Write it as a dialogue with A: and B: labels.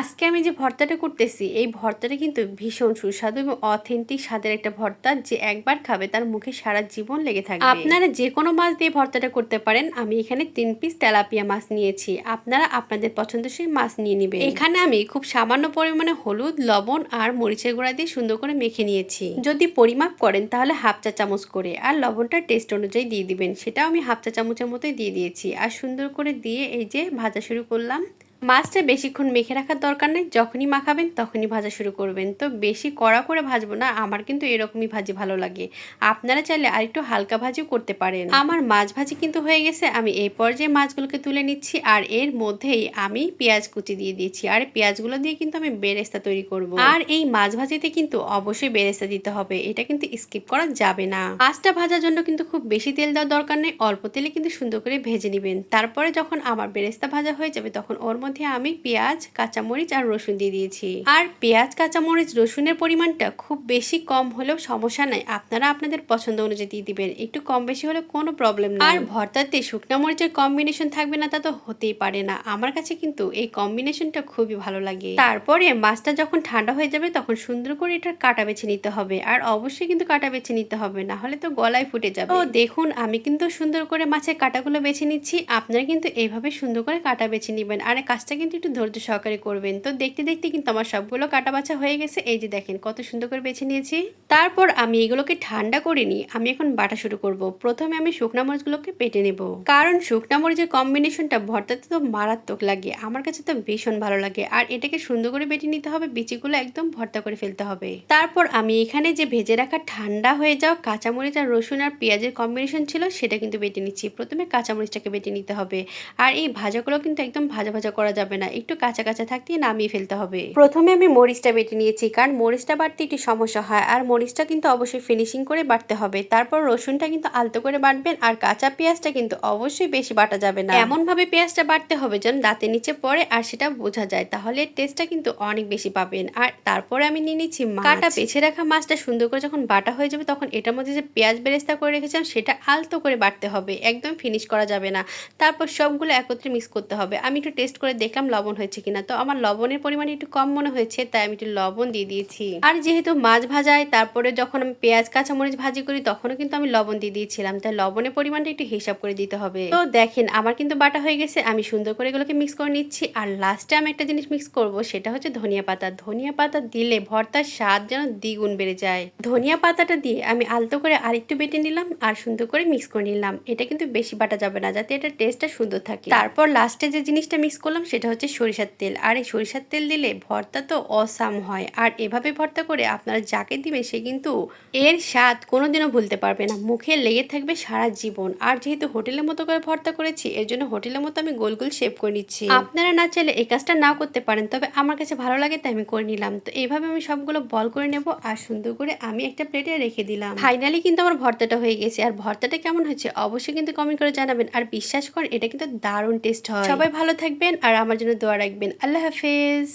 A: আজকে আমি যে ভর্তাটা করতেছি এই ভর্তাটা কিন্তু ভীষণ সুস্বাদু এবং অথেন্টিক স্বাদের একটা ভর্তা যে একবার খাবে তার মুখে সারা জীবন লেগে থাকবে। আপনারা যে কোনো মাছ দিয়ে ভর্তাটা করতে পারেন আমি এখানে তিন পিস তেলাপিয়া মাছ নিয়েছি। আপনারা আপনাদের পছন্দসই মাছ নিয়ে নেবেন। এখানে আমি খুব সামান্য পরিমাণে হলুদ লবণ আর মরিচের গুঁড়া দিয়ে সুন্দর করে মেখে নিয়েছি। যদি পরিমাপ করেন তাহলে হাফ চা চামচ করে আর লবণটা টেস্ট অনুযায়ী দিয়ে দিবেন। সেটাও আমি হাফ চা চামচের মতোই দিয়ে দিয়েছি। আর সুন্দর করে দিয়ে এই যে ভাজা শুরু করলাম মাছটা বেশিক্ষণ মেখে রাখার দরকার নেই। যখনই মাখাবেন, তখনই ভাজা শুরু করবেন। তো বেশি কড়া করে ভাজবো না, আমার কিন্তু এরকমই ভাজি ভালো লাগে। আপনারা চাইলে আর একটু হালকা ভাজিও করতে পারেন। আমার মাছ ভাজি কিন্তু হয়ে গেছে, আমি এই পর্যায়ে মাছগুলোকে তুলে নিচ্ছি আর এর মধ্যেই আমি পেঁয়াজ কুচি দিয়ে দিয়েছি আর পেঁয়াজগুলো দিয়ে কিন্তু আমি বেরেস্তা তৈরি করব। আর এই মাছ ভাজিতে কিন্তু অবশ্যই বেরেস্তা দিতে হবে, এটা কিন্তু স্কিপ করা যাবে না। মাছটা ভাজার জন্য কিন্তু খুব বেশি তেল দেওয়ার দরকার নেই, অল্প তেলে কিন্তু সুন্দর করে ভেজে নেবেন। তারপরে যখন আমার বেরেস্তা ভাজা হয়ে যাবে, তখন ওর মধ্যে আমি পেঁয়াজ, কাঁচামরিচ আর রসুন দিয়ে দিয়েছি। আর পেঁয়াজ, কাঁচামরিচ, রসুনের পরিমাণটা খুব বেশি কম হলেও সমস্যা নাই। আপনারা আপনাদের পছন্দ অনুযায়ী দিয়ে দিবেন। একটু কম বেশি হলে কোনো প্রবলেম নেই। আর ভর্তাতে শুকনো মরিচের কম্বিনেশন থাকবে না তা তো হতেই পারে না। আমার কাছে কিন্তু এই কম্বিনেশনটা খুবই ভালো লাগে। তারপরে মাছটা যখন ঠান্ডা হয়ে যাবে তখন সুন্দর করে এটার কাটা বেছে নিতে হবে। আর অবশ্যই কিন্তু কাটা বেছে নিতে হবে, না হলে তো গলায় ফুটে যাবে। তো দেখুন, আমি কিন্তু সুন্দর করে মাছের কাটাগুলো বেছে নিচ্ছি। আপনারা কিন্তু এইভাবে সুন্দর করে কাটা বেছে নেবেন। আর কাজটা কিন্তু একটু ধৈর্য সহকারে করবেন। তো দেখতে দেখতে কিন্তু আমার সবগুলো কাটা বাছা হয়ে গেছে। এই যে দেখেন, কত সুন্দর করে বেছে নিয়েছি। তারপর আমি এগুলোকে ঠান্ডা করে নিই আমি এখন বাটা শুরু করব। প্রথমে আমি শুকনা মরিচগুলোকে পেটে নেব। কারণ শুকনা মরিচের কম্বিনেশনটা ভর্তাতে তো মারাত্মক লাগে। আমার কাছে তো ভীষণ ভালো লাগে। আর এটাকে সুন্দর করে বেটে নিতে হবে, বিচিগুলো একদম ভর্তা করে ফেলতে হবে। তারপর আমি এখানে যে ভেজে রাখা ঠান্ডা হয়ে যাওয়া কাঁচামরিচ আর রসুন আর পেঁয়াজের কম্বিনেশন ছিল, সেটা কিন্তু বেটে নিচ্ছি। প্রথমে কাঁচামরিচটাকে বেটে নিতে হবে। আর এই ভাজাগুলো কিন্তু একদম ভাজা ভাজা করা যাবে না। একটু কাঁচা কাঁচা থাকতেই নামিয়ে ফেলতে হবে। প্রথমে আমি মরিচটা বেটে নিয়েছি কারণ মরিচটা বাটতে একটু সমস্যা হয়। আর মরিচটা কিন্তু অবশ্যই ফিনিশিং করে বাটতে হবে। তারপর রসুনটা কিন্তু আলতো করে বাটবেন আর কাঁচা পেঁয়াজটা কিন্তু অবশ্যই বেশি বাটা যাবে না। এমন ভাবে পেঁয়াজটা বাটতে হবে যেন দাঁতের নিচে পড়ে আর সেটা বোঝা যায়। তাহলে টেস্টটা কিন্তু অনেক বেশি পাবেন। আর তারপরে আমি নিয়ে নিচ্ছি। কাটা বেছে রাখা মাছটা সুন্দর করে যখন বাটা হয়ে যাবে তখন এটার মধ্যে যে পেঁয়াজ বেরেস্তা করে রেখেছিলাম সেটা আলতো করে বাটতে হবে। একদম ফিনিশ করা যাবে না। তারপর সবগুলো একত্রে মিক্স করতে হবে। আমি একটু টেস্ট করে দেখলাম লবণ হয়েছে কিনা। তো আমার লবণের পরিমাণ একটু কম মনে হয়েছে, তাই আমি একটু লবণ দিয়ে দিয়েছি। আর যেহেতু মাছ ভাজায়, তারপরে যখন আমি পেঁয়াজ, কাঁচামরিচ ভাজি করি, তখনও কিন্তু আমি লবণ দিয়ে দিয়েছিলাম। তাই লবণের পরিমাণটা একটু হিসাব করে দিতে হবে। তো দেখেন, আমার কিন্তু বাটা হয়ে গেছে, আমি সুন্দর করে এগুলোকে মিক্স করে নিচ্ছি। আর লাস্টে আমি একটা জিনিস মিক্স করব, সেটা হচ্ছে ধনিয়া পাতা। ধনিয়া পাতা দিলে ভর্তার স্বাদ যেন দ্বিগুণ বেড়ে যায়। ধনিয়া পাতাটা দিয়ে আমি আলতো করে আরেকটু বেটে নিলাম আর সুন্দর করে মিক্স করে নিলাম। এটা কিন্তু বেশি বাটা যাবে না, যাতে এটা টেস্টটা সুন্দর থাকে। তারপর লাস্টে যে জিনিসটা মিক্স করলাম সেটা হচ্ছে সরিষার তেল। আর এই সরিষার তেল দিলে ভর্তা তো অসাম হয়। আর এভাবে ভর্তা করে আপনারা যাকে দিবেন, সে কিন্তু এর স্বাদ কোনোদিনও ভুলতে পারবে না। মুখে লেগে থাকবে সারা জীবন। আর যেহেতু হোটেলের মতো করে ভর্তা করেছি, এর জন্য হোটেলের মতো আমি গোল গোল শেপ করে নিচ্ছি। আপনারা না চাইলে এই কাজটা নাও করতে পারেন, তবে আমার কাছে ভালো লাগে তাই আমি করে নিলাম। তো এইভাবে আমি সবগুলো বল করে নেব আর সুন্দর করে আমি একটা প্লেটে রেখে দিলাম। ফাইনালি কিন্তু আমার ভর্তাটা হয়ে গেছে। আর ভর্তাটা কেমন হয়েছে অবশ্যই কিন্তু কমেন্ট করে জানাবেন। আর বিশ্বাস করেন, এটা কিন্তু দারুণ টেস্ট হয়। সবাই ভালো থাকবেন আর আমার জন্য দোয়া রাখবেন। আল্লাহ হাফেজ।